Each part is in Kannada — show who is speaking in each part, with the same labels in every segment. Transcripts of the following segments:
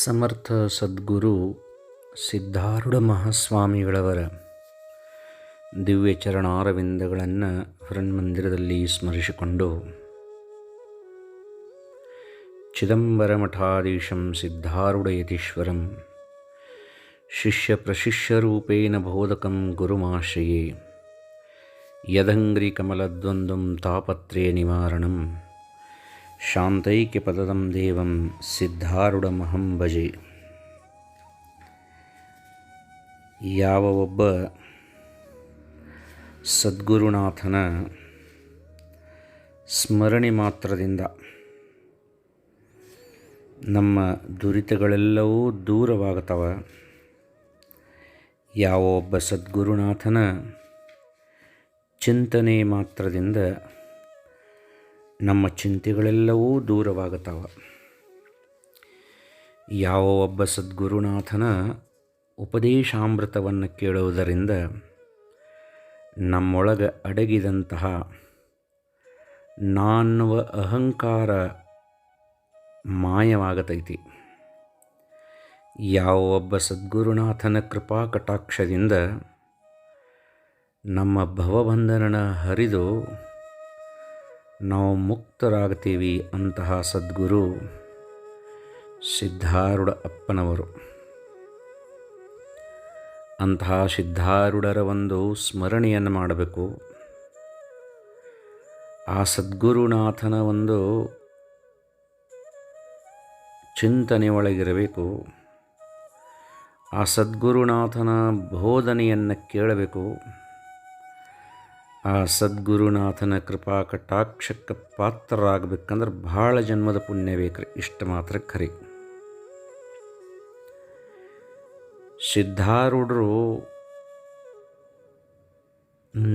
Speaker 1: ಸಮರ್ಥ ಸದ್ಗುರು ಸಿದ್ಧಾರೂಢ ಮಹಾಸ್ವಾಮಿಗಳವರ ದಿವ್ಯ ಚರಣಾರವಿಂದಗಳನ್ನು ಹೃನ್ಮಂದಿರದಲ್ಲಿ ಸ್ಮರಿಸಿಕೊಂಡು ಚಿದಂಬರ ಮಠಾಧೀಶಂ ಸಿದ್ಧಾರೂಢಯತೀಶ್ವರಂ ಶಿಷ್ಯ ಪ್ರಶಿಷ್ಯರೂಪೇಣ ಬೋಧಕಂ ಗುರುಮಾಶ್ರಯೇ ಯದಂಗ್ರಿ ಕಮಲದ್ವಂದ್ವಂ ತಾಪತ್ರಯ ನಿವಾರಣಂ. ಶಾಂತೈಕ್ಯಪದಂ ದೇವಂ ಸಿದ್ಧಾರೂಢಮಹಂ ಭಜೆ. ಯಾವ ಒಬ್ಬ ಸದ್ಗುರುನಾಥನ ಸ್ಮರಣೆ ಮಾತ್ರದಿಂದ ನಮ್ಮ ದುರಿತಗಳೆಲ್ಲವೂ ದೂರವಾಗತವ, ಯಾವ ಒಬ್ಬ ಸದ್ಗುರುನಾಥನ ಚಿಂತನೆ ಮಾತ್ರದಿಂದ ನಮ್ಮ ಚಿಂತೆಗಳೆಲ್ಲವೂ ದೂರವಾಗತಾವ ಯಾವ ಒಬ್ಬ ಸದ್ಗುರುನಾಥನ ಉಪದೇಶಾಮೃತವನ್ನು ಕೇಳುವುದರಿಂದ ನಮ್ಮೊಳಗೆ ಅಡಗಿದಂತಹ ನಾನ್ನುವ ಅಹಂಕಾರ ಮಾಯವಾಗತೈತಿ. ಯಾವ ಒಬ್ಬ ಸದ್ಗುರುನಾಥನ ಕೃಪಾ ಕಟಾಕ್ಷದಿಂದ ನಮ್ಮ ಭವಬಂಧನನ ಹರಿದು ನಾವು ಮುಕ್ತರಾಗ್ತೀವಿ ಅಂತಹ ಸದ್ಗುರು ಸಿದ್ಧಾರೂಢ ಅಪ್ಪನವರು. ಅಂತಹ ಸಿದ್ಧಾರೂಢರ ಒಂದು ಸ್ಮರಣೆಯನ್ನು ಮಾಡಬೇಕು. ಆ ಸದ್ಗುರುನಾಥನ ಒಂದು ಚಿಂತನೆ ಒಳಗಿರಬೇಕು ಆ ಸದ್ಗುರುನಾಥನ ಬೋಧನೆಯನ್ನು ಕೇಳಬೇಕು. ಆ ಸದ್ಗುರುನಾಥನ ಕೃಪಾ ಕಟಾಕ್ಷಕ್ಕೆ ಪಾತ್ರರಾಗಬೇಕಂದ್ರೆ ಭಾಳ ಜನ್ಮದ ಪುಣ್ಯ ಬೇಕ್ರಿ. ಇಷ್ಟು ಮಾತ್ರ ಖರಿ. ಸಿದ್ಧಾರೂಢರು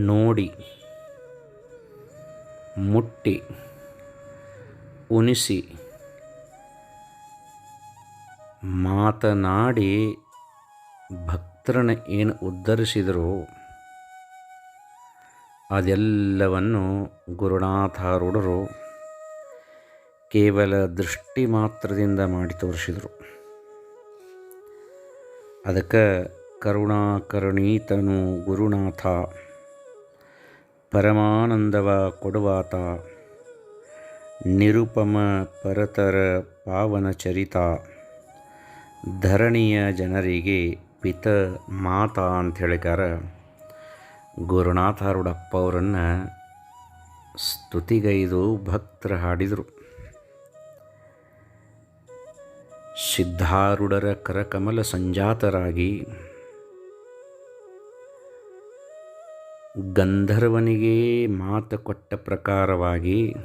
Speaker 1: ನೋಡಿ, ಮುಟ್ಟಿ ಉಣಿಸಿ ಮಾತನಾಡಿ ಭಕ್ತರನ್ನ ಏನು ಉದ್ಧರಿಸಿದರು ಅದೆಲ್ಲವನ್ನು ಗುರುನಾಥಾರೂಢರು ಕೇವಲ ದೃಷ್ಟಿ ಮಾತ್ರದಿಂದ ಮಾಡಿ ತೋರಿಸಿದರು. ಅದಕ್ಕೆ ಕರುಣಾಕರುಣೀತನು ಗುರುನಾಥ, ಪರಮಾನಂದವ ಕೊಡುವಾತ, ನಿರುಪಮ ಪರತರ ಪಾವನ ಚರಿತ, ಧರಣಿಯ ಜನರಿಗೆ ಪಿತ ಮಾತಾ ಅಂತ ಹೇಳಿಕಾರ ಗುರುನಾಥಾರೂಢಪ್ಪ ಅವರನ್ನು ಸ್ತುತಿಗೈದು ಭಕ್ತರ ಹಾಡಿದರು. ಸಿದ್ಧಾರುಡರ ಕರಕಮಲ ಸಂಜಾತರಾಗಿ ಗಂಧರ್ವನಿಗೆ ಮಾತು ಕೊಟ್ಟ ಪ್ರಕಾರವಾಗಿ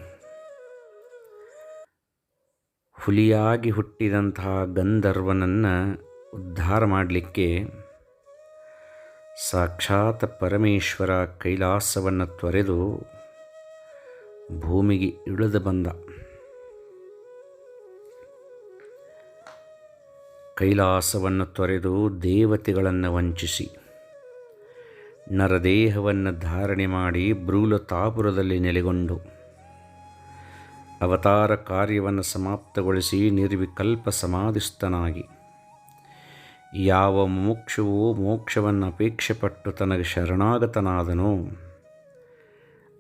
Speaker 1: ಹುಲಿಯಾಗಿ ಹುಟ್ಟಿದಂತಹ ಗಂಧರ್ವನನ್ನು ಉದ್ಧಾರ ಮಾಡಲಿಕ್ಕೆ ಸಾಕ್ಷಾತ್ ಪರಮೇಶ್ವರ ಕೈಲಾಸವನ್ನು ತೊರೆದು ಭೂಮಿಗೆ ಇಳಿದು ಬಂದ. ಕೈಲಾಸವನ್ನು ತೊರೆದು ದೇವತೆಗಳನ್ನು ವಂಚಿಸಿ, ನರದೇಹವನ್ನು ಧಾರಣೆ ಮಾಡಿ ಬ್ರೂಲ ತಾಪುರದಲ್ಲಿ ನೆಲೆಗೊಂಡು, ಅವತಾರ ಕಾರ್ಯವನ್ನು ಸಮಾಪ್ತಗೊಳಿಸಿ ನಿರ್ವಿಕಲ್ಪ ಸಮಾಧಿಸ್ಥನಾಗಿ. ಯಾವ ಮುಮುಕ್ಷುವು ಮೋಕ್ಷವನ್ನು ಅಪೇಕ್ಷೆಪಟ್ಟು ತನಗೆ ಶರಣಾಗತನಾದನೋ,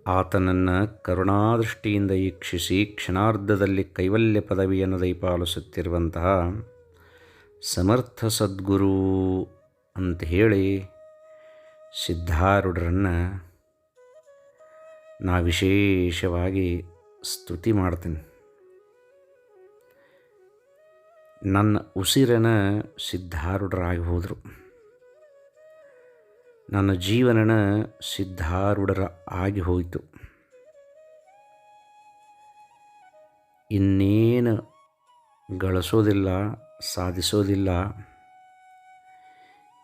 Speaker 1: ಆತನನ್ನು ಕರುಣಾದೃಷ್ಟಿಯಿಂದ ಈಕ್ಷಿಸಿ ಕ್ಷಣಾರ್ಧದಲ್ಲಿ ಕೈವಲ್ಯ ಪದವಿಯನ್ನು ದಯಪಾಲಿಸುತ್ತಿರುವಂತಹ ಸಮರ್ಥ ಸದ್ಗುರು ಅಂತ ಹೇಳಿ ಸಿದ್ಧಾರೂಢರನ್ನು ನಾ ವಿಶೇಷವಾಗಿ ಸ್ತುತಿ ಮಾಡ್ತೀನಿ. ನನ್ನ ಉಸಿರನ ಸಿದ್ಧಾರೂಢರಾಗಿ ಹೋದರು ನನ್ನ ಜೀವನನ ಸಿದ್ಧಾರೂಢರ ಆಗಿ ಹೋಯಿತು ಇನ್ನೇನು ಗಳಿಸೋದಿಲ್ಲ, ಸಾಧಿಸೋದಿಲ್ಲ,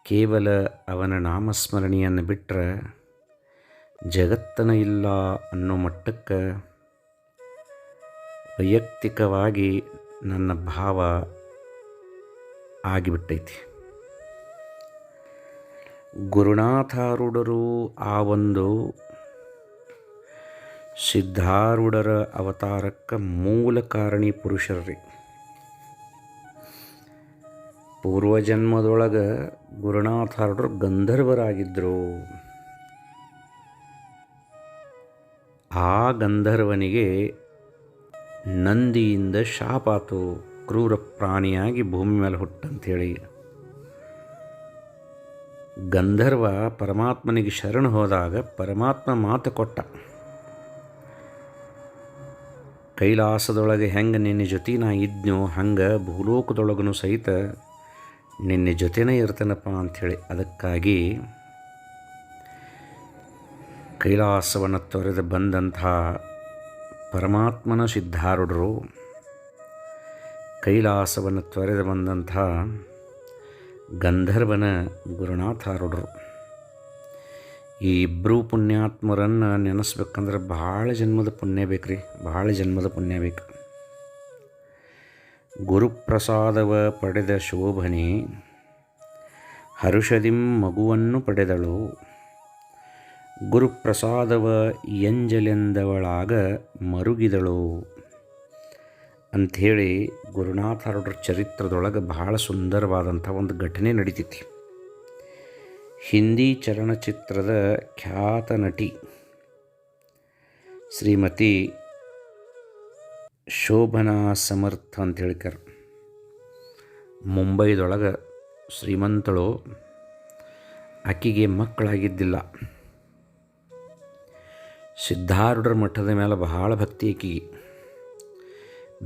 Speaker 1: ಕೇವಲ ಅವನ ನಾಮಸ್ಮರಣೆಯನ್ನು ಬಿಟ್ಟರೆ ಜಗತ್ತನ ಇಲ್ಲ ಅನ್ನೋ ಮಟ್ಟಕ್ಕೆ ವೈಯಕ್ತಿಕವಾಗಿ ನನ್ನ ಭಾವ ಆಗಿಬಿಟ್ಟೈತಿ. ಗುರುನಾಥಾರೂಢರು ಆ ಒಂದು ಸಿದ್ಧಾರೂಢರ ಅವತಾರಕ್ಕೆ ಮೂಲ ಕಾರಣಿ ಪುರುಷರ್ರಿ. ಪೂರ್ವಜನ್ಮದೊಳಗೆ ಗುರುನಾಥಾರೂಢರು ಗಂಧರ್ವರಾಗಿದ್ದರು ಆ ಗಂಧರ್ವನಿಗೆ ನಂದಿಯಿಂದ ಶಾಪಾತು ಕ್ರೂರ ಪ್ರಾಣಿಯಾಗಿ ಭೂಮಿ ಮೇಲೆ ಹುಟ್ಟಂಥೇಳಿ. ಗಂಧರ್ವ ಪರಮಾತ್ಮನಿಗೆ ಶರಣು ಹೋದಾಗ ಪರಮಾತ್ಮ ಮಾತು ಕೊಟ್ಟ. ಕೈಲಾಸದೊಳಗೆ ಹೆಂಗೆ ನಿನ್ನ ಜೊತೆ ನಾ ಇದ್ನೋ, ಹಂಗೆ ಭೂಲೋಕದೊಳಗೂ ಸಹಿತ ನಿನ್ನ ಜೊತೆನೇ ಇರ್ತೇನಪ್ಪ ಅಂಥೇಳಿ. ಅದಕ್ಕಾಗಿ ಕೈಲಾಸವನ್ನು ತೊರೆದು ಬಂದಂಥ ಪರಮಾತ್ಮನ ಸಿದ್ಧಾರೂಢರು ಕೈಲಾಸವನ್ನು ತೊರೆದು ಬಂದಂಥ ಗಂಧರ್ವನ ಗುರುನಾಥಾರೂಢರು. ಈ ಇಬ್ಬರೂ ಪುಣ್ಯಾತ್ಮರನ್ನು ನೆನೆಸ್ಬೇಕಂದ್ರೆ ಭಾಳ ಜನ್ಮದ ಪುಣ್ಯ ಬೇಕು ರೀ ಭಾಳ ಜನ್ಮದ ಪುಣ್ಯ ಬೇಕು. ಗುರುಪ್ರಸಾದವ ಪಡೆದ ಶೋಭನೆ, ಹರುಷದಿಂ ಮಗುವನ್ನು ಪಡೆದಳು. ಗುರುಪ್ರಸಾದವ ಎಂಜಲೆಂದವಳಾಗ ಮರುಗಿದಳು. ಅಂಥೇಳಿ ಗುರುನಾಥರವ್ರ ಚರಿತ್ರದೊಳಗೆ ಬಹಳ ಸುಂದರವಾದಂಥ ಒಂದು ಘಟನೆ ನಡೀತೈತಿ. ಹಿಂದಿ ಚಲನಚಿತ್ರದ ಖ್ಯಾತ ನಟಿ ಶ್ರೀಮತಿ ಶೋಭನಾ ಸಮರ್ಥ ಅಂತ ಹೇಳಿಕರ್ ಮುಂಬೈದೊಳಗೆ ಶ್ರೀಮಂತಳು ಆಕೆಗೆ ಮಕ್ಕಳಾಗಿದ್ದಿಲ್ಲ. ಸಿದ್ಧಾರೂಢರ ಮಠದ ಮೇಲೆ ಬಹಳ ಭಕ್ತಿ ಆಕೆಗೆ.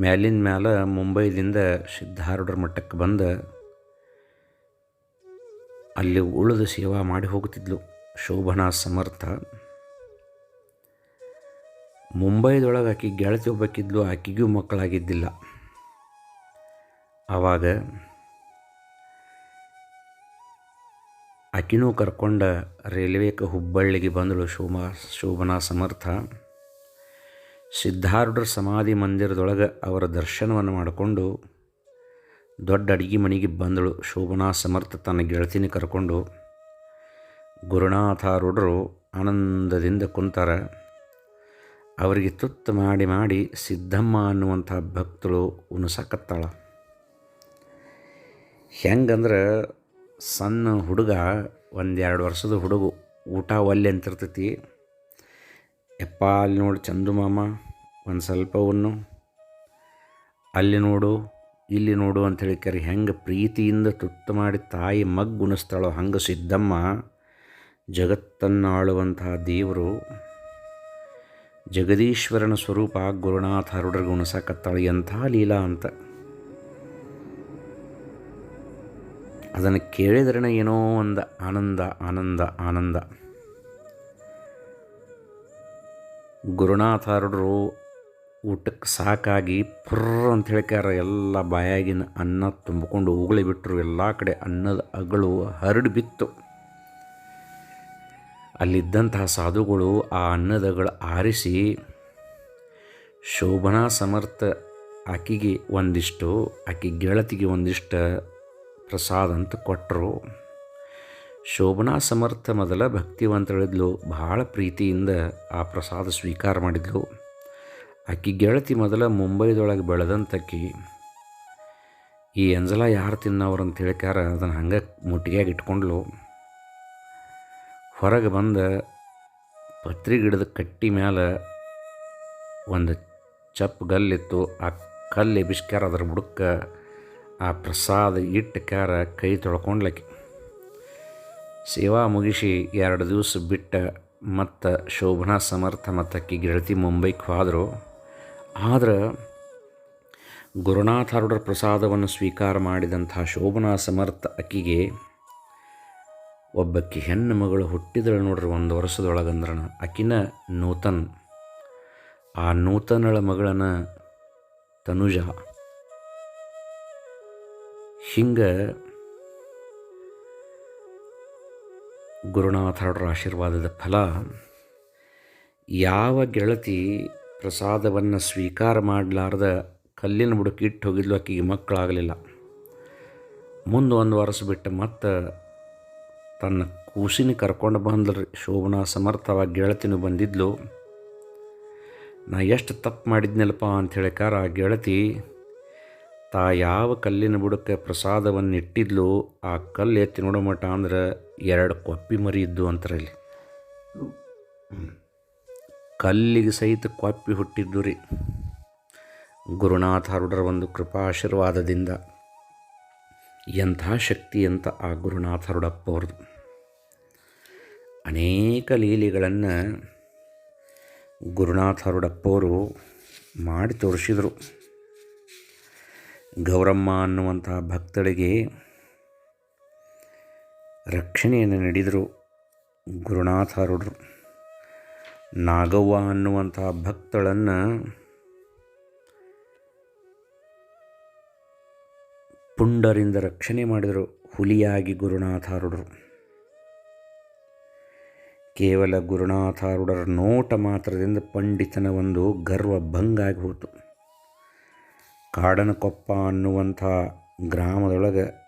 Speaker 1: ಮ್ಯಾಲಿನ ಮ್ಯಾಲ ಮುಂಬೈದಿಂದ ಸಿದ್ಧಾರೂಢರ ಮಠಕ್ಕೆ ಬಂದು ಅಲ್ಲಿ ಉಳಿದು ಸೇವಾ ಮಾಡಿ ಹೋಗುತ್ತಿದ್ಲು ಶೋಭನಾ ಸಮರ್ಥ. ಮುಂಬೈದೊಳಗೆ ಆಕೆ ಗೆಳತಿ ಒಬ್ಬಕ್ಕಿದ್ಲು ಆಕೆಗೂ ಮಕ್ಕಳಾಗಿದ್ದಿಲ್ಲ. ಆವಾಗ ಆಕಿನೂ ಕರ್ಕೊಂಡ ರೈಲ್ವೇಕ ಹುಬ್ಬಳ್ಳಿಗೆ ಬಂದಳು ಶೋಭಾ ಶೋಭನಾ ಸಮರ್ಥ. ಸಿದ್ಧಾರೂಢರ ಸಮಾಧಿ ಮಂದಿರದೊಳಗೆ ಅವರ ದರ್ಶನವನ್ನು ಮಾಡಿಕೊಂಡು ದೊಡ್ಡ ಅಡಿಗೆ ಮನೆಗೆ ಬಂದಳು. ಶೋಭನಾ ಸಮರ್ಥ ತನ್ನ ಗೆಳತಿನ ಕರ್ಕೊಂಡು ಗುರುನಾಥಾರೂಢರು ಆನಂದದಿಂದ ಕುಂತಾರ. ಅವರಿಗೆ ತುತ್ತು ಮಾಡಿ ಮಾಡಿ ಸಿದ್ಧಮ್ಮ ಅನ್ನುವಂಥ ಭಕ್ತಳು ಉಣಸಾಕತ್ತಾಳ. ಹೆಂಗಂದ್ರೆ ಸಣ್ಣ ಹುಡುಗ, ಒಂದೆರಡು ವರ್ಷದ ಹುಡುಗ, ಊಟ ಒಲ್ಲೆ ಅಂತಿರ್ತೈತಿ. ಯಪ್ಪ ಅಲ್ಲಿ ನೋಡು ಚಂದು ಮಾಮ, ಒಂದು ಸ್ವಲ್ಪ ಉಣ್ಣು. ಅಲ್ಲಿ ನೋಡು, ಇಲ್ಲಿ ನೋಡು ಅಂಥೇಳಿ ಕರಿ, ಹೆಂಗೆ ಪ್ರೀತಿಯಿಂದ ತುತ್ತು ಮಾಡಿ ತಾಯಿ ಮಗ್ಗುಣಿಸ್ತಾಳೋ ಹಂಗೆ ಸಿದ್ದಮ್ಮ ಜಗತ್ತನ್ನು ಆಳುವಂತಹ ದೇವರು. ಜಗದೀಶ್ವರನ ಸ್ವರೂಪ ಗುರುನಾಥ ಹರುಡ್ರಿಗೆ ಉಣಿಸಕತ್ತಾಳೆ ಎಂಥ ಲೀಲಾ ಅಂತ. ಅದನ್ನು ಕೇಳಿದ್ರೇ ಏನೋ ಒಂದು ಆನಂದ ಆನಂದ ಆನಂದ. ಗುರುನಾಥಾರರು ಊಟಕ್ಕೆ ಸಾಕಾಗಿ ಪುರ್ರ ಅಂತ ಹೇಳಿಕಾರ ಎಲ್ಲ ಬಾಯಾಗಿನ ಅನ್ನ ತುಂಬಿಕೊಂಡು ಉಗುಳಿ ಬಿಟ್ಟರು ಎಲ್ಲ ಕಡೆ ಅನ್ನದ ಅಗಳು ಹರಡಿ ಬಿತ್ತು. ಅಲ್ಲಿದ್ದಂತಹ ಸಾಧುಗಳು ಆ ಅನ್ನದಗಳು ಆರಿಸಿ ಶೋಭನಾ ಸಮರ್ಥ ಆಕೆಗೆ ಒಂದಿಷ್ಟು, ಆಕೆ ಗೆಳತಿಗೆ ಒಂದಿಷ್ಟು ಪ್ರಸಾದ ಅಂತ ಕೊಟ್ಟರು ಶೋಭನಾ ಸಮರ್ಥ ಮೊದಲ ಭಕ್ತಿವಂತಳಿದ್ಲು. ಭಾಳ ಪ್ರೀತಿಯಿಂದ ಆ ಪ್ರಸಾದ ಸ್ವೀಕಾರ ಮಾಡಿದ್ಲು. ಆಕೆ ಗೆಳತಿ ಮೊದಲ ಮುಂಬೈದೊಳಗೆ ಬೆಳೆದಂತಕ್ಕಿ ಈ ಎಂಜಲ ಯಾರು ತಿನ್ನವ್ರು ಅಂತ ಹೇಳ್ಕಾರ ಅದನ್ನು ಹಂಗೆ ಮುಟ್ಟಿಗೆಯಾಗಿ ಇಟ್ಕೊಂಡ್ಲು. ಹೊರಗೆ ಬಂದ ಪತ್ರಿ ಗಿಡದ ಕಟ್ಟಿ ಮ್ಯಾಲೆ ಒಂದು ಚಪ್ ಗಲ್ಲಿತ್ತು. ಆ ಕಲ್ಲು ಎಬಿಸ್ಕ್ಯಾರ ಅದ್ರ ಬುಡಕ್ಕೆ ಆ ಪ್ರಸಾದ ಇಟ್ಟು ಕ್ಯಾರ ಕೈ ತೊಳ್ಕೊಂಡ್ಲಕ್ಕಿ ಸೇವಾ ಮುಗಿಸಿ ಎರಡು ದಿವಸ ಬಿಟ್ಟ ಮತ್ತು ಶೋಭನಾ ಸಮರ್ಥ ಮತ್ತು ಅಕ್ಕಿ ಗೆಳತಿ ಮುಂಬೈಗೆ ಹೋದರು. ಆದ್ರೆ ಗುರುನಾಥಾರೂಢರ ಪ್ರಸಾದವನ್ನು ಸ್ವೀಕಾರ ಮಾಡಿದಂಥ ಶೋಭನಾ ಸಮರ್ಥ ಅಕ್ಕಿಗೆ ಒಬ್ಬಕ್ಕಿ ಹೆಣ್ಣು ಮಗಳು ಹುಟ್ಟಿದಳು ನೋಡ್ರಿ ಒಂದು ವರ್ಷದೊಳಗಂದ್ರನ. ಆಕಿನ ನೂತನ್, ಆ ನೂತನಳ ಮಗಳನ ತನುಜ. ಹಿಂಗೆ ಗುರುನಾಥರ ಆಶೀರ್ವಾದದ ಫಲ, ಯಾವ ಗೆಳತಿ ಪ್ರಸಾದವನ್ನು ಸ್ವೀಕಾರ ಮಾಡಲಾರ್ದ ಕಲ್ಲಿನ ಬುಡಕ್ಕೆ ಇಟ್ಟು ಹೋಗಿದ್ಲು ಆಕೆಗೆ ಮಕ್ಕಳಾಗಲಿಲ್ಲ. ಮುಂದೆ ಒಂದು ವರ್ಷ ಬಿಟ್ಟು ಮತ್ತೆ ತನ್ನ ಕೂಸಿನ ಕರ್ಕೊಂಡು ಬಂದ್ರಿ ಶೋಭನಾ ಸಮರ್ಥವಾಗಿ ಗೆಳತಿನೂ ಬಂದಿದ್ಲು. ನಾ ಎಷ್ಟು ತಪ್ಪು ಮಾಡಿದ್ನಲ್ಲಪ್ಪ ಅಂತ ಹೇಳಿಕಾರ ಆ ಗೆಳತಿ ತಾ ಯಾವ ಕಲ್ಲಿನ ಬುಡಕ್ಕೆ ಪ್ರಸಾದವನ್ನು ಇಟ್ಟಿದ್ಲು, ಆ ಕಲ್ಲು ಎತ್ತಿ ನೋಡೋ ಮಟ್ಟ ಅಂದ್ರೆ ಎರಡು ಕೊಪ್ಪಿ ಮರಿ ಇದ್ದು ಅಂತಾರಲ್ಲಿ. ಕಲ್ಲಿಗೆ ಸಹಿತ ಕೊಪ್ಪಿ ಹುಟ್ಟಿದ್ದು ರೀ. ಗುರುನಾಥಾರುಡರ ಒಂದು ಕೃಪಾಶೀರ್ವಾದದಿಂದ. ಎಂಥ ಶಕ್ತಿ ಅಂತ ಆ ಗುರುನಾಥ ಅವ್ರದ್ದು. ಅನೇಕ ಲೀಲೆಗಳನ್ನು ಗುರುನಾಥರುಡಪ್ಪವರು ಮಾಡಿ ತೋರಿಸಿದರು. ಗೌರಮ್ಮ ಅನ್ನುವಂಥ ಭಕ್ತಳಿಗೆ ರಕ್ಷಣೆಯನ್ನು ನೀಡಿದರು. ಗುರುನಾಥರುಡ್ರು ನಾಗವ್ವ ಅನ್ನುವಂತಹ ಭಕ್ತಳನ್ನು ಪುಂಡರಿಂದ ರಕ್ಷಣೆ ಮಾಡಿದರು. ಹುಲಿಯಾಗಿ ಗುರುನಾಥಾರುಡರು ಕೇವಲ ಗುರುನಾಥಾರುಡರ ನೋಟ ಮಾತ್ರದಿಂದ ಪಂಡಿತನ ಒಂದು ಗರ್ವ ಭಂಗಾಗಿ ಹೋಯಿತು ಕಾಡನಕೊಪ್ಪ ಅನ್ನುವಂಥ ಗ್ರಾಮದೊಳಗೆ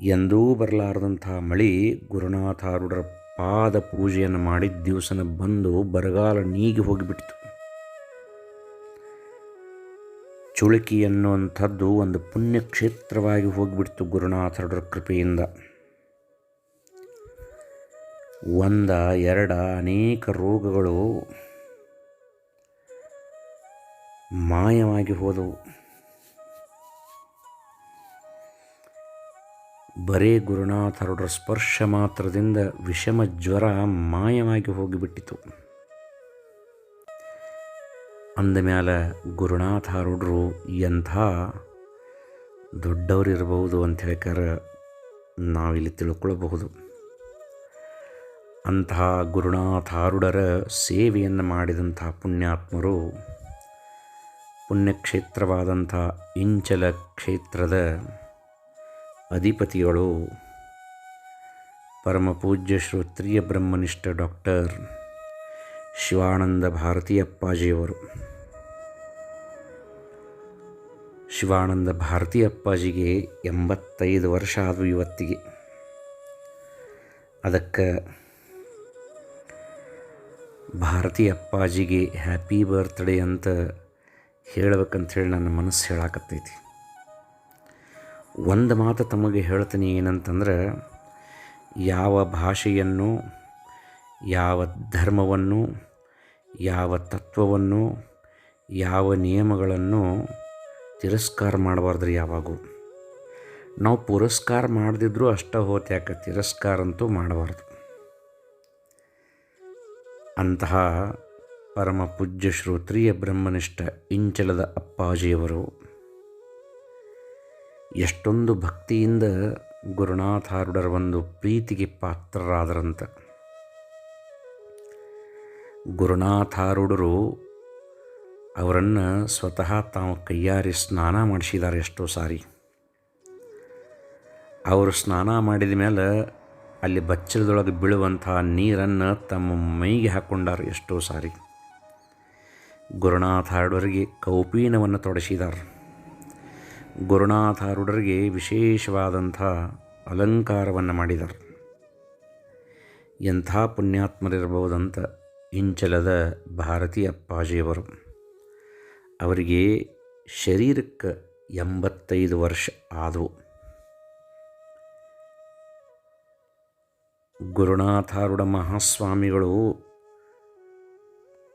Speaker 1: ಎಂದೂ ಬರಲಾರದಂಥ ಮಳಿ ಗುರುನಾಥಾರುಡರ ಪಾದ ಪೂಜೆಯನ್ನು ಮಾಡಿದ ದಿವಸನ ಬಂದು ಬರಗಾಲ ನೀಗಿ ಹೋಗಿಬಿಟ್ಟಿತು. ಚುಳುಕಿ ಅನ್ನುವಂಥದ್ದು ಒಂದು ಪುಣ್ಯಕ್ಷೇತ್ರವಾಗಿ ಹೋಗಿಬಿಡ್ತು ಗುರುನಾಥರುಡರ ಕೃಪೆಯಿಂದ. ಒಂದ, ಎರಡ ಅನೇಕ ರೋಗಗಳು ಮಾಯವಾಗಿ ಹೋದವು. ಬರೇ ಗುರುನಾಥರೊಡರ ಸ್ಪರ್ಶ ಮಾತ್ರದಿಂದ ವಿಷಮ ಜ್ವರ ಮಾಯವಾಗಿ ಹೋಗಿಬಿಟ್ಟಿತು. ಅಂದಮ್ಯಾಲ ಗುರುನಾಥಾರೂಢರು ಎಂಥ ದೊಡ್ಡವರಿರಬಹುದು ಅಂತ ಹೇಳ್ಕಾರ ನಾವಿಲ್ಲಿ ತಿಳ್ಕೊಳ್ಬಹುದು. ಅಂತಹ ಗುರುನಾಥಾರುಡರ ಸೇವೆಯನ್ನು ಮಾಡಿದಂಥ ಪುಣ್ಯಾತ್ಮರು ಪುಣ್ಯಕ್ಷೇತ್ರವಾದಂಥ ಇಂಚಲ ಕ್ಷೇತ್ರದ ಅಧಿಪತಿಗಳು ಪರಮ ಪೂಜ್ಯ ಶ್ರೋತ್ರಿಯ ಬ್ರಹ್ಮನಿಷ್ಠ ಡಾಕ್ಟರ್ ಶಿವಾನಂದ ಭಾರತಿ ಅಪ್ಪಾಜಿಯವರು ಶಿವಾನಂದ ಭಾರತೀಯಪ್ಪಾಜಿಗೆ ಎಂಬತ್ತೈದು ವರ್ಷ ಆದವು ಇವತ್ತಿಗೆ. ಅದಕ್ಕೆ ಭಾರತಿ ಅಪ್ಪಾಜಿಗೆ ಹ್ಯಾಪಿ ಬರ್ತ್ಡೇ ಅಂತ ಹೇಳ್ಬೇಕಂಥೇಳಿ ನನ್ನ ಮನಸ್ಸು ಹೇಳಾಕತ್ತೈತಿ. ಒಂದು ಮಾತು ತಮಗೆ ಹೇಳ್ತೀನಿ ಏನಂತಂದ್ರೆ, ಯಾವ ಭಾಷೆಯನ್ನು, ಯಾವ ಧರ್ಮವನ್ನು, ಯಾವ ತತ್ವವನ್ನು, ಯಾವ ನಿಯಮಗಳನ್ನು ತಿರಸ್ಕಾರ ಮಾಡಬಾರ್ದ್ರಿ ಯಾವಾಗೂ. ನಾವು ಪುರಸ್ಕಾರ ಮಾಡದಿದ್ರೂ ಅಷ್ಟ ಯಾಕೆ? ತಿರಸ್ಕಾರ ಅಂತೂ ಮಾಡಬಾರ್ದು. ಅಂತಹ ಪರಮ ಪೂಜ್ಯ ಶ್ರೋತ್ರಿಯ ಬ್ರಹ್ಮನಿಷ್ಠ ಇಂಚಲದ ಅಪ್ಪಾಜಿಯವರು ಎಷ್ಟೊಂದು ಭಕ್ತಿಯಿಂದ ಗುರುನಾಥಾರುಡರ ಒಂದು ಪ್ರೀತಿಗೆ ಪಾತ್ರರಾದರಂತ. ಗುರುನಾಥಾರುಡರು ಅವರನ್ನು ಸ್ವತಃ ತಾವು ಕೈಯಾರಿ ಸ್ನಾನ ಮಾಡಿಸಿದ್ದಾರೆ ಎಷ್ಟೋ ಸಾರಿ. ಅವರು ಸ್ನಾನ ಮಾಡಿದ ಮೇಲೆ ಅಲ್ಲಿ ಬಚ್ಚಲದೊಳಗೆ ಬೀಳುವಂಥ ನೀರನ್ನು ತಮ್ಮ ಮೈಗೆ ಹಾಕ್ಕೊಂಡಾರೆ ಎಷ್ಟೋ ಸಾರಿ. ಗುರುನಾಥಾರುಡರಿಗೆ ಕೌಪೀನವನ್ನು ತೊಡಸಿದ್ದಾರೆ. ಗುರುನಾಥಾರುಡರಿಗೆ ವಿಶೇಷವಾದಂಥ ಅಲಂಕಾರವನ್ನು ಮಾಡಿದರು. ಎಂಥ ಪುಣ್ಯಾತ್ಮರಿರ್ಬೋದಂತ ಇಂಚಲದ ಭಾರತೀಯ ಅಪ್ಪಾಜಿಯವರು. ಅವರಿಗೆ ಶರೀರಕ್ಕೆ ಎಂಬತ್ತೈದು ವರ್ಷ ಆದವು. ಗುರುನಾಥಾರುಡ ಮಹಾಸ್ವಾಮಿಗಳು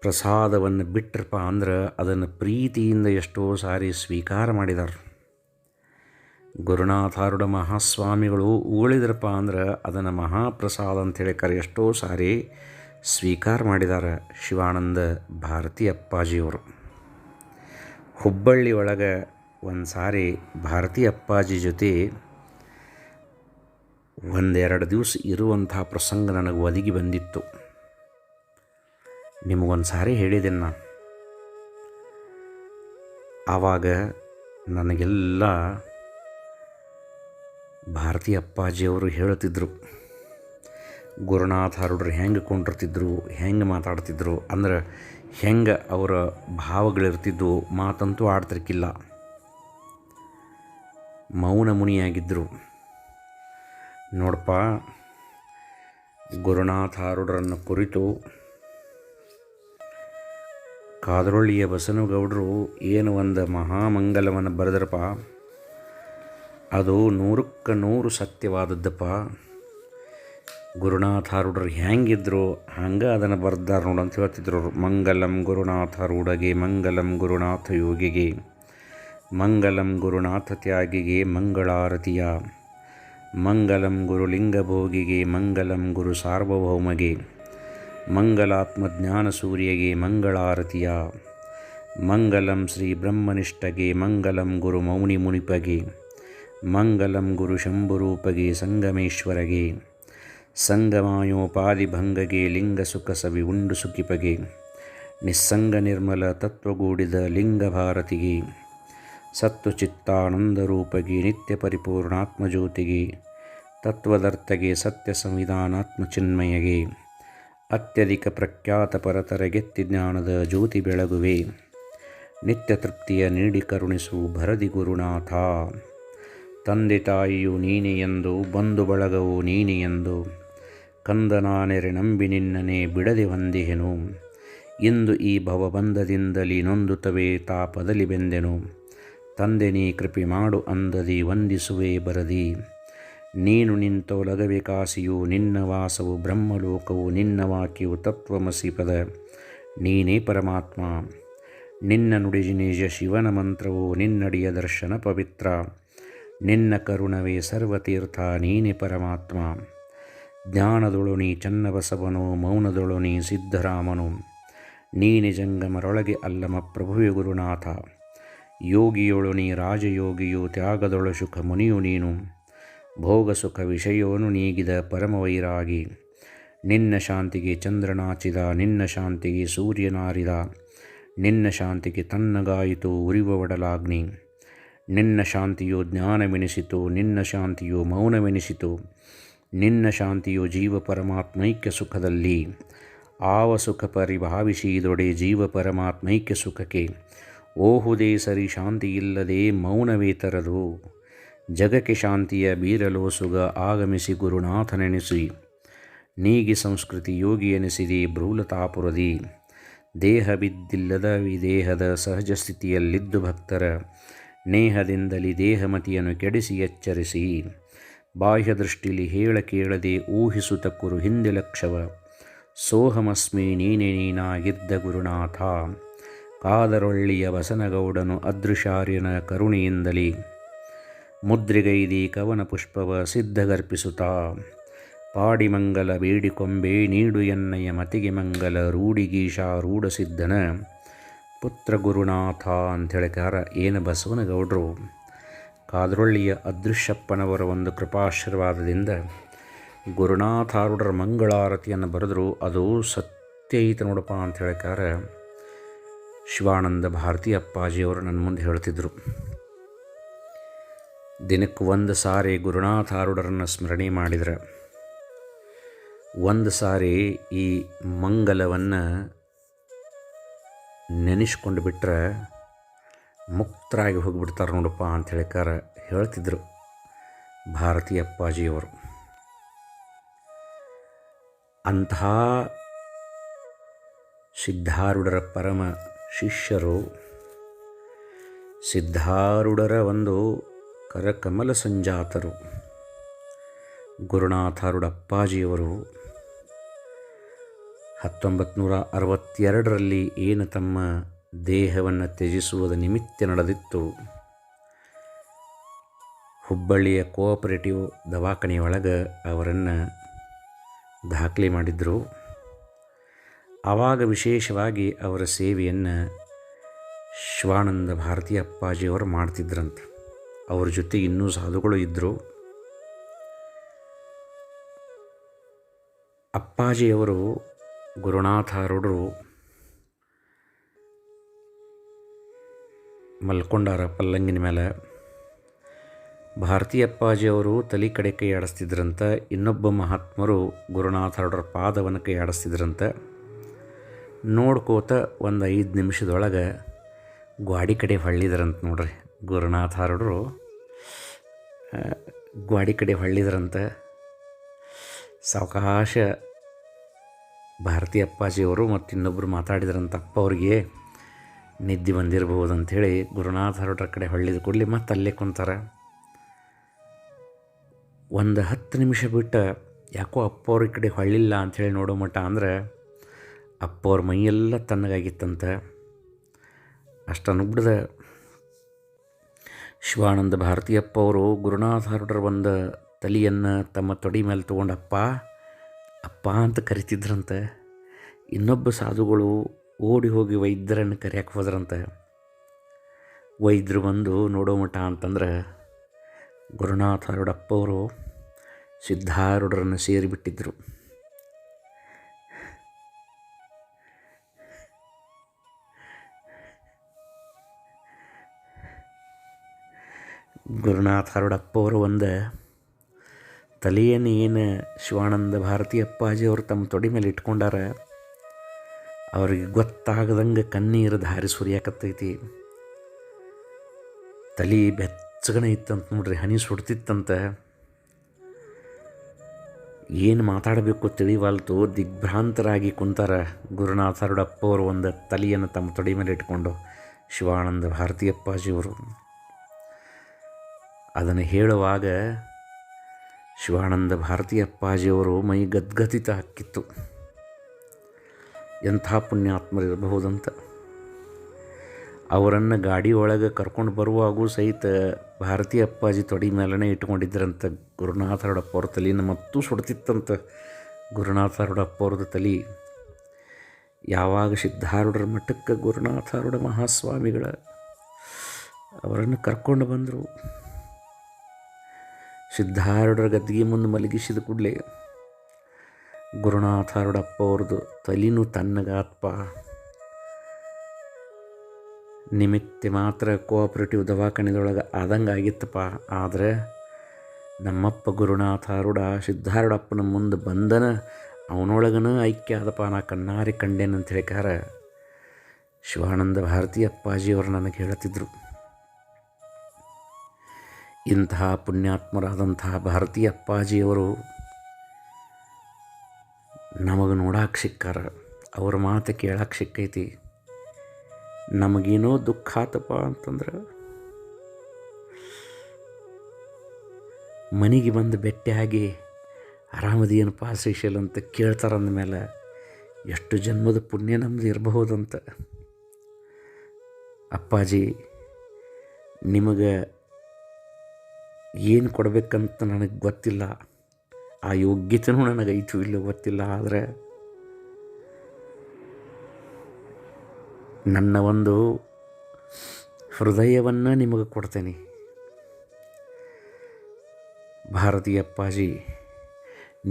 Speaker 1: ಪ್ರಸಾದವನ್ನು ಬಿಟ್ರಪ್ಪ ಅಂದ್ರೆ ಅದನ್ನು ಪ್ರೀತಿಯಿಂದ ಎಷ್ಟೋ ಸಾರಿ ಸ್ವೀಕಾರ ಮಾಡಿದ್ದಾರೆ ಗುರುನಾಥಾರುಡ ಮಹಾಸ್ವಾಮಿಗಳು ಉಳಿದ್ರಪ್ಪ ಅಂದ್ರೆ ಅದನ್ನು ಮಹಾಪ್ರಸಾದ ಅಂಥೇಳಿ ಕರೆ ಎಷ್ಟೋ ಸಾರಿ ಸ್ವೀಕಾರ ಮಾಡಿದ್ದಾರೆ ಶಿವಾನಂದ ಭಾರತಿ ಅಪ್ಪಾಜಿಯವರು. ಹುಬ್ಬಳ್ಳಿ ಒಳಗೆ ಒಂದು ಸಾರಿ ಭಾರತಿ ಅಪ್ಪಾಜಿ ಜೊತೆ ಒಂದೆರಡು ದಿವಸ ಇರುವಂಥ ಪ್ರಸಂಗ ನನಗೆ ಒದಗಿ ಬಂದಿತ್ತು. ನಿಮಗೊಂದು ಸಾರಿ ಹೇಳಿದ್ದೇನೆ ನಾನು. ಆವಾಗ ನನಗೆಲ್ಲ ಭಾರತಿ ಅಪ್ಪಾಜಿಯವರು ಹೇಳುತ್ತಿದ್ದರು ಗುರುನಾಥ ಹರಡ್ರು ಹೆಂಗೆ ಕೊಂಡಿರ್ತಿದ್ರು, ಹೆಂಗೆ ಮಾತಾಡ್ತಿದ್ರು, ಅಂದ್ರೆ ಹೆಂಗೆ ಅವರ ಭಾವಗಳಿರ್ತಿದ್ವು, ಮಾತಂತೂ ಆಡ್ತಿರ್ಕಿಲ್ಲ. ಮೌನ ಮುನಿಯಾಗಿದ್ದರು ನೋಡಪ್ಪ ಗುರುನಾಥ ಆರುಡ್ರನ್ನು ಕುರಿತು ಕಾದ್ರೊಳ್ಳಿಯ ಬಸನಗೌಡರು ಏನು ಒಂದು ಮಹಾಮಂಗಲವನ್ನು ಬರೆದ್ರಪ್ಪ ಅದು ನೂರಕ್ಕೆ ನೂರು ಸತ್ಯವಾದದ್ದಪ್ಪ. ಗುರುನಾಥಾರೂಢರು ಹೆಂಗಿದ್ರು ಹಂಗೆ ಅದನ್ನು ಬರ್ದಾರ ನೋಡು ಅಂತ ಹೇಳ್ತಿದ್ರು ಅವರು. ಮಂಗಲಂ ಗುರುನಾಥಾರೂಢಗೆ, ಮಂಗಲಂ ಗುರುನಾಥ ಯೋಗಿಗೆ, ಮಂಗಲಂ ಗುರುನಾಥ ತ್ಯಾಗಿಗೆ, ಮಂಗಳಾರತಿಯ, ಮಂಗಲಂ ಗುರುಲಿಂಗಭೋಗಿಗೆ ಮಂಗಲಂ ಗುರು ಸಾರ್ವಭೌಮಗೆ ಮಂಗಲಾತ್ಮಜ್ಞಾನ ಸೂರ್ಯಗೆ, ಮಂಗಳಾರತಿಯ, ಮಂಗಲಂ ಶ್ರೀ ಬ್ರಹ್ಮನಿಷ್ಠಗೆ, ಮಂಗಲಂ ಗುರು ಮೌನಿ ಮುನಿಪಗೆ ಮಂಗಲಂ ಗುರು ಶಂಭುರೂಪಗೆ ಸಂಗಮೇಶ್ವರಗೆ ಸಂಗಮಾಯೋಪಾದಿಭಂಗಗೆ ಲಿಂಗ ಸುಖ ಸವಿ ಉಂಡು ಸುಖಿಪಗೆ, ನಿಸ್ಸಂಗ ನಿರ್ಮಲ ತತ್ವಗೂಡಿದ ಲಿಂಗ ಭಾರತಿಗೆ, ಸತ್ತು ಚಿತ್ತಾನಂದ ರೂಪಗೆ ನಿತ್ಯ ಪರಿಪೂರ್ಣಾತ್ಮಜ್ಯೋತಿಗೆ ತತ್ವದರ್ಥಗೆ ಸತ್ಯ ಸಂವಿಧಾನಾತ್ಮ ಚಿನ್ಮಯಗೆ, ಅತ್ಯಧಿಕ ಪ್ರಖ್ಯಾತ ಪರತರಗೆತ್ತಿ ಜ್ಞಾನದ ಜ್ಯೋತಿ ಬೆಳಗುವೆ. ನಿತ್ಯ ತೃಪ್ತಿಯ ನೀಡಿ ಕರುಣಿಸು ಭರದಿ ಗುರುನಾಥ. ತಂದೆ ತಾಯಿಯು ನೀನೆ ಎಂದು, ಬಂಧು ಬಳಗವು ನೀನೆ ಎಂದು, ಕಂದನಾನೆರೆ ನಂಬಿ ನಿನ್ನನೆ ಬಿಡದೆ ಹೊಂದಿಹೆನು ಇಂದು ಈ ಭವಬಂಧದಿಂದಲಿ ನೊಂದುತ್ತವೆ, ತಾಪದಲ್ಲಿ ಬೆಂದೆನು. ತಂದೆ, ನೀ ಕೃಪೆ ಮಾಡು, ಅಂದದಿ, ವಂದಿಸುವೆ, ಬರದಿ. ನೀನು ನಿಂತೊಲಗವೆ ಕಾಸಿಯು, ನಿನ್ನ ವಾಸವು ಬ್ರಹ್ಮಲೋಕವು, ನಿನ್ನ ವಾಕ್ಯವು ತತ್ವಮಸಿ ಪದ ನೀನೇ ಪರಮಾತ್ಮ. ನಿನ್ನ ನುಡಿ ನಿಜ ಶಿವನ ಮಂತ್ರವು ನಿನ್ನಡಿಯ ದರ್ಶನ ಪವಿತ್ರ. ನಿನ್ನ ಕರುಣವೇ ಸರ್ವತೀರ್ಥ, ನೀನೇ ಪರಮಾತ್ಮ. ಜ್ಞಾನದೊಳುನಿ ಚನ್ನಬಸವನು ಮೌನದೊಳುನಿ ಸಿದ್ಧರಾಮನು. ನೀನೆ ಜಂಗಮರೊಳಗೆ ಅಲ್ಲಮ ಪ್ರಭುವೆ ಗುರುನಾಥ. ಯೋಗಿಯೊಳು ನೀ ರಾಜಯೋಗಿಯು, ತ್ಯಾಗದೊಳ ಸುಖ ಮುನಿಯು ನೀನು. ಭೋಗ ಸುಖ ವಿಷಯೋನು ನೀಗಿದ ಪರಮವೈರಾಗಿ. ನಿನ್ನ ಶಾಂತಿಗೆ ಚಂದ್ರನಾಚಿದ, ನಿನ್ನ ಶಾಂತಿಗೆ ಸೂರ್ಯನಾರಿದ. ನಿನ್ನ ಶಾಂತಿಗೆ ತನ್ನಗಾಯಿತು ಉರಿವ ಒಡಲಾಗ್ನಿ. ನಿನ್ನ ಶಾಂತಿಯು ಜ್ಞಾನವೆನಿಸಿತು, ನಿನ್ನ ಶಾಂತಿಯು ಮೌನವೆನಿಸಿತು, ನಿನ್ನ ಶಾಂತಿಯು ಜೀವ ಪರಮಾತ್ಮೈಕ್ಯ ಸುಖದಲ್ಲಿ. ಆವ ಸುಖ ಪರಿಭಾವಿಸಿದೊಡೆ ಜೀವ ಪರಮಾತ್ಮೈಕ್ಯ ಸುಖಕ್ಕೆ. ಓಹುದೇ ಸರಿ ಶಾಂತಿಯಿಲ್ಲದೆ ಮೌನವೇ ತರದು. ಜಗಕ್ಕೆ ಶಾಂತಿಯ ಬೀರಲೋ ಸುಗ ಆಗಮಿಸಿ ಗುರುನಾಥನೆನಿಸಿ. ನೀಗಿ ಸಂಸ್ಕೃತಿ ಯೋಗಿ ಎನಿಸಿದಿ ಭ್ರೂಲತಾಪುರದಿ. ದೇಹ ಬಿದ್ದಿಲ್ಲದ ವಿದೇಹದ ಸಹಜ ಸ್ಥಿತಿಯಲ್ಲಿದ್ದು ಭಕ್ತರ. ನೇಹದಿಂದಲಿ ದೇಹಮತಿಯನ್ನು ಕೆಡಿಸಿ ಎಚ್ಚರಿಸಿ. ಬಾಹ್ಯ ದೃಷ್ಟಿಲಿ ಹೇಳ ಕೇಳದೆ ಊಹಿಸುತ್ತ ಕುರು ಹಿಂದೆ ಲಕ್ಷವ ಸೋಹಮಸ್ಮಿ ನೀನೆ ನೀನಾಗಿದ್ದ ಗುರುನಾಥ. ಕಾದರೊಳ್ಳಿಯ ವಸನಗೌಡನು ಅದೃಶಾರ್ಯನ ಕರುಣೆಯಿಂದಲೇ. ಮುದ್ರಿಗೈದಿ ಕವನ ಪುಷ್ಪವ ಸಿದ್ಧಗರ್ಪಿಸುತ್ತಾ. ಪಾಡಿಮಂಗಲ ಬೇಡಿಕೊಂಬೆ ನೀಡು ಎನ್ನಯ್ಯ ಮತಿಗೆ ಮಂಗಲ ರೂಢಿಗೀಶಾ ರೂಢಸಿದ್ಧನ ಪುತ್ರ ಗುರುನಾಥ ಅಂಥೇಳಿಕಾರ ಏನು ಬಸವನಗೌಡರು ಕಾದ್ರೊಳ್ಳಿಯ ಅದೃಶ್ಯಪ್ಪನವರ ಒಂದು ಕೃಪಾಶೀರ್ವಾದದಿಂದ ಗುರುನಾಥಾರುಡರ ಮಂಗಳಾರತಿಯನ್ನು ಬರೆದರು, ಅದು ಸತ್ಯ ಐತೆ ನೋಡಪ್ಪ ಅಂತ ಹೇಳಿಕಾರ ಶಿವಾನಂದ ಭಾರತಿ ಅಪ್ಪಾಜಿಯವರು ನನ್ನ ಮುಂದೆ ಹೇಳ್ತಿದ್ರು. ದಿನಕ್ಕೆ ಒಂದು ಸಾರಿ ಗುರುನಾಥಾರುಡರನ್ನು ಸ್ಮರಣೆ ಮಾಡಿದರೆ. ಒಂದು ಸಾರಿ ಈ ಮಂಗಲವನ್ನು ನೆನೆಸ್ಕೊಂಡು ಬಿಟ್ಟರೆ ಮುಕ್ತರಾಗಿ ಹೋಗಿಬಿಡ್ತಾರೆ ನೋಡಪ್ಪ ಅಂತ ಹೇಳಿಕಾರ ಹೇಳ್ತಿದ್ರು ಭಾರತೀಯ ಅಪ್ಪಾಜಿಯವರು. ಅಂತಹ ಸಿದ್ಧಾರೂಢರ ಪರಮ ಶಿಷ್ಯರು ಸಿದ್ಧಾರೂಢರ ಒಂದು ಕರಕಮಲ ಸಂಜಾತರು ಗುರುನಾಥಾರೂಢ ಅಪ್ಪಾಜಿಯವರು ಹತ್ತೊಂಬತ್ತು ನೂರ ಅರವತ್ತೆರಡರಲ್ಲಿ ಏನು ತಮ್ಮ ದೇಹವನ್ನು ತ್ಯಜಿಸುವುದ ನಿಮಿತ್ತ ನಡೆದಿತ್ತು? ಹುಬ್ಬಳ್ಳಿಯ ಕೋಆಪರೇಟಿವ್ ದವಾಖಾನೆಯೊಳಗೆ ಅವರನ್ನು ದಾಖಲೆ ಮಾಡಿದರು. ಆವಾಗ ವಿಶೇಷವಾಗಿ ಅವರ ಸೇವೆಯನ್ನು ಶಿವಾನಂದ ಭಾರತಿ ಅಪ್ಪಾಜಿಯವರು ಮಾಡ್ತಿದ್ರಂತೆ. ಅವ್ರ ಜೊತೆ ಇನ್ನೂ ಸಾಧುಗಳು ಇದ್ದರು ಅಪ್ಪಾಜಿಯವರು ಗುರುನಾಥಾರೂಢರು ಮಲ್ಕೊಂಡಾರ ಪಲ್ಲಂಗಿನ ಮೇಲೆ. ಭಾರತೀಯ ಅಪ್ಪಾಜಿಯವರು ತಲೆ ಕಡೆ ಕೈ ಆಡಿಸ್ತಿದ್ರಂತ, ಇನ್ನೊಬ್ಬ ಮಹಾತ್ಮರು ಗುರುನಾಥಾರೂಢರ ಪಾದವನ್ನು ಕೈ ಆಡಿಸ್ತಿದ್ರಂತ. ನೋಡ್ಕೋತ ಒಂದು ಐದು ನಿಮಿಷದೊಳಗೆ ಗ್ವಾಡಿ ಕಡೆ ಹೊಳ್ಳಿದ್ರಂತ ನೋಡ್ರಿ ಗುರುನಾಥಾರೂಢರು. ಗ್ವಾಡಿ ಕಡೆ ಹೊಳ್ಳಿದ್ರಂತ ಸಾವಕಾಶ ಭಾರತಿ ಅಪ್ಪಾಜಿಯವರು ಮತ್ತು ಇನ್ನೊಬ್ಬರು ಮಾತಾಡಿದ್ರಂತ ಅಪ್ಪ ಅವ್ರಿಗೆ ನಿದ್ದೆ ಬಂದಿರಬಹುದು ಅಂಥೇಳಿ ಗುರುನಾಥ ಹೊರಟ್ರ ಕಡೆ ಹೊಳ್ಳಿದ ಕೂಡಲೇ ಮತ್ತೆ ಅಲ್ಲೇ ಕುಂತಾರೆ. ಒಂದು ಹತ್ತು ನಿಮಿಷ ಬಿಟ್ಟು ಯಾಕೋ ಅಪ್ಪವ್ರ ಈ ಕಡೆ ಹೊಳ್ಳಿಲ್ಲ ಅಂಥೇಳಿ ನೋಡೋ ಮಟ್ಟ ಅಂದ್ರೆ ಅಪ್ಪವ್ರ ಮೈಯೆಲ್ಲ ತಣ್ಣಗಾಗಿತ್ತಂತ. ಬಿಡ್ದ ಶಿವಾನಂದ ಭಾರತೀಯಪ್ಪ ಅವರು ಗುರುನಾಥ ಹರಡ್ರ ಒಂದು ತಲೆಯನ್ನು ತಮ್ಮ ತೊಡಿ ಮೇಲೆ ತೊಗೊಂಡು ಅಪ್ಪ ಅಂತ ಕರಿತಿದ್ರಂತೆ, ಇನ್ನೊಬ್ಬ ಸಾಧುಗಳು ಓಡಿ ಹೋಗಿ ವೈದ್ಯರನ್ನು ಕರೆಯಕ್ಕೆ ಹೋದ್ರಂತೆ. ವೈದ್ಯರು ಬಂದು, ನೋಡೋ ಮಠ ಅಂತಂದ್ರೆ ಗುರುನಾಥ ಅವರು ಸಿದ್ಧಾರೂಢರನ್ನು ಸೇರಿಬಿಟ್ಟಿದ್ದರು ಗುರುನಾಥ ಅವರು ಒಂದು ತಲೆಯನ್ನು ಏನು ಶಿವಾನಂದ ಭಾರತಿ ಅಪ್ಪಾಜಿ ಅವರು ತಮ್ಮ ತೊಡೆ ಮೇಲೆ ಇಟ್ಕೊಂಡಾರ, ಅವ್ರಿಗೆ ಗೊತ್ತಾಗದಂಗೆ ಕಣ್ಣೀರು ಧಾರಿ ಸುರಿಯಾಕತ್ತೈತಿ. ತಲೆ ಬೆಚ್ಚಗಣ ಇತ್ತಂತ ನೋಡ್ರಿ, ಹನಿ ಸುಡ್ತಿತ್ತಂತ. ಏನು ಮಾತಾಡಬೇಕು ತಿಳಿವಲ್ತು, ದಿಗ್ಭ್ರಾಂತರಾಗಿ ಕುಂತಾರ ಗುರುನಾಥ ಹರಡಪ್ಪ ಅವರು ಒಂದು ತಲೆಯನ್ನು ತಮ್ಮ ತೊಡೆ ಮೇಲೆ ಇಟ್ಕೊಂಡು ಶಿವಾನಂದ ಭಾರತಿ ಅಪ್ಪಾಜಿಯವರು. ಅದನ್ನು ಹೇಳುವಾಗ ಶಿವಾನಂದ ಭಾರತಿ ಅಪ್ಪಾಜಿಯವರು ಮೈ ಗದ್ಗದಿತ ಹಾಕಿತ್ತು. ಎಂಥ ಪುಣ್ಯಾತ್ಮರಿರಬಹುದಂತ. ಅವರನ್ನು ಗಾಡಿ ಒಳಗೆ ಕರ್ಕೊಂಡು ಬರುವಾಗೂ ಸಹಿತ ಭಾರತೀಯ ಅಪ್ಪಾಜಿ ತೊಡಿ ಮೇಲೇ ಇಟ್ಕೊಂಡಿದ್ದರಂತ ಗುರುನಾಥ ರೊಡಪ್ಪವ್ರ ತಲೆ ತಲೆಯನ್ನು ಮತ್ತೂ ಸುಡ್ತಿತ್ತಂತ ಗುರುನಾಥ ರೊಡಪ್ಪವ್ರದ ತಲೆ. ಯಾವಾಗ ಸಿದ್ಧಾರೂಢರ ಮಠಕ್ಕೆ ಗುರುನಾಥಾರೂಢ ಮಹಾಸ್ವಾಮಿಗಳ ಅವರನ್ನು ಕರ್ಕೊಂಡು ಬಂದರು. ಸಿದ್ಧಾರೂಢರ ಗದ್ದಿಗೆ ಮುಂದೆ ಮಲಗಿಸಿದ ಕೂಡಲೇ ಗುರುನಾಥ ಹರಡಪ್ಪ ಅವ್ರದ್ದು ತಲಿನೂ ತನ್ನಗಾತ್ಪ ನಿಮಿತ್ತೆ ಮಾತ್ರ ಕೋಆಪ್ರೇಟಿವ್ ದವಾಖಾನೆದೊಳಗೆ ಆದಂಗೆ ಆಗಿತ್ತಪ್ಪ. ಆದರೆ ನಮ್ಮಪ್ಪ ಗುರುನಾಥ ಹರುಡ ಸಿದ್ಧಾರೂಢಪ್ಪನ ಮುಂದೆ ಬಂದನ ಅವನೊಳಗನ ಐಕ್ಯ ಆದಪ್ಪ. ನಾ ಕಣ್ಣಾರಿ ಕಂಡೇನಂತ ಹೇಳಿಕಾರ ಶಿವಾನಂದ ಭಾರತಿ ಅಪ್ಪಾಜಿಯವರು ನನಗೆ ಹೇಳುತ್ತಿದ್ದರು ಇಂತಹ ಪುಣ್ಯಾತ್ಮರಾದಂತಹ ಭಾರತೀಯ ಅಪ್ಪಾಜಿಯವರು ನಮಗೆ ನೋಡಕ್ಕೆ ಸಿಕ್ಕಾರ. ಅವ್ರ ಮಾತು ಕೇಳಕ್ಕೆ ಸಿಕ್ಕೈತಿ. ನಮಗೇನೋ ದುಃಖ ಆತಪ್ಪ ಅಂತಂದ್ರೆ ಮನೆಗೆ ಬಂದು ಭೇಟಿಯಾಗಿ ಆರಾಮದೇನಪ್ಪ ಶ್ರೀಶೈಲ ಅಂತ ಕೇಳ್ತಾರೆ ಅಂದಮೇಲೆ ಎಷ್ಟು ಜನ್ಮದ ಪುಣ್ಯ ನಮ್ಮದು ಇರಬಹುದಂತ. ಅಪ್ಪಾಜಿ, ನಿಮಗೆ ಏನು ಕೊಡಬೇಕಂತ ನನಗೆ ಗೊತ್ತಿಲ್ಲ. ಆ ಯೋಗ್ಯತೆನೂ ನನಗೈತು ಇಲ್ಲ ಗೊತ್ತಿಲ್ಲ, ಆದರೆ ನನ್ನ ಒಂದು ಹೃದಯವನ್ನು ನಿಮಗೆ ಕೊಡ್ತೇನೆ. ಭಾರತೀಯ ಅಪ್ಪಾಜಿ,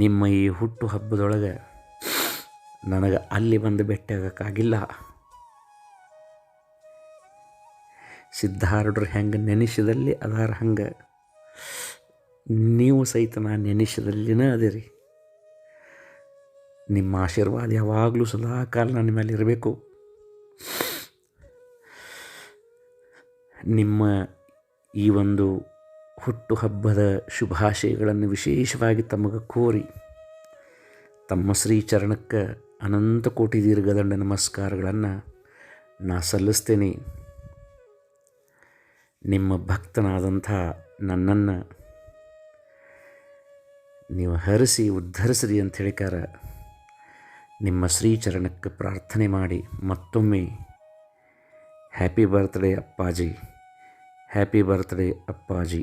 Speaker 1: ನಿಮ್ಮ ಈ ಹುಟ್ಟು ಹಬ್ಬದೊಳಗೆ ನನಗೆ ಅಲ್ಲಿ ಬಂದು ಭೇಟಿಯಾಗಕ್ಕಾಗಿಲ್ಲ ಸಿದ್ಧಾರೂಢರು ಹೆಂಗೆ ನೆನೆಸಿದಲ್ಲಿ ಅದಾರ ಹಂಗೆ ನೀವು ಸಹಿತ ನಾನು ನೆನೆಸಿದಲ್ಲಿನ ಅದಿರಿ ನಿಮ್ಮ ಆಶೀರ್ವಾದ ಯಾವಾಗಲೂ ಸದಾ ಕಾಲ ನನ್ನ ಮೇಲೆ ಇರಬೇಕು. ನಿಮ್ಮ ಈ ಒಂದು ಹುಟ್ಟುಹಬ್ಬದ ಶುಭಾಶಯಗಳನ್ನು ವಿಶೇಷವಾಗಿ ತಮಗೆ ಕೋರಿ ತಮ್ಮ ಶ್ರೀಚರಣಕ್ಕೆ ಅನಂತ ಕೋಟಿ ದೀರ್ಘದಂಡ ನಮಸ್ಕಾರಗಳನ್ನು ನಾ ಸಲ್ಲಿಸ್ತೇನೆ. ನಿಮ್ಮ ಭಕ್ತನಾದಂಥ ನನ್ನನ್ನು ನೀವು ಹರಿಸಿ ಉದ್ಧರಿಸಿರಿ ಅಂತ ಹೇಳಿಕಾರ ನಿಮ್ಮ ಶ್ರೀಚರಣಕ್ಕೆ ಪ್ರಾರ್ಥನೆ ಮಾಡಿ ಮತ್ತೊಮ್ಮೆ ಹ್ಯಾಪಿ ಬರ್ತ್ಡೇ ಅಪ್ಪಾಜಿ ಹ್ಯಾಪಿ ಬರ್ತ್ಡೇ ಅಪ್ಪಾಜಿ.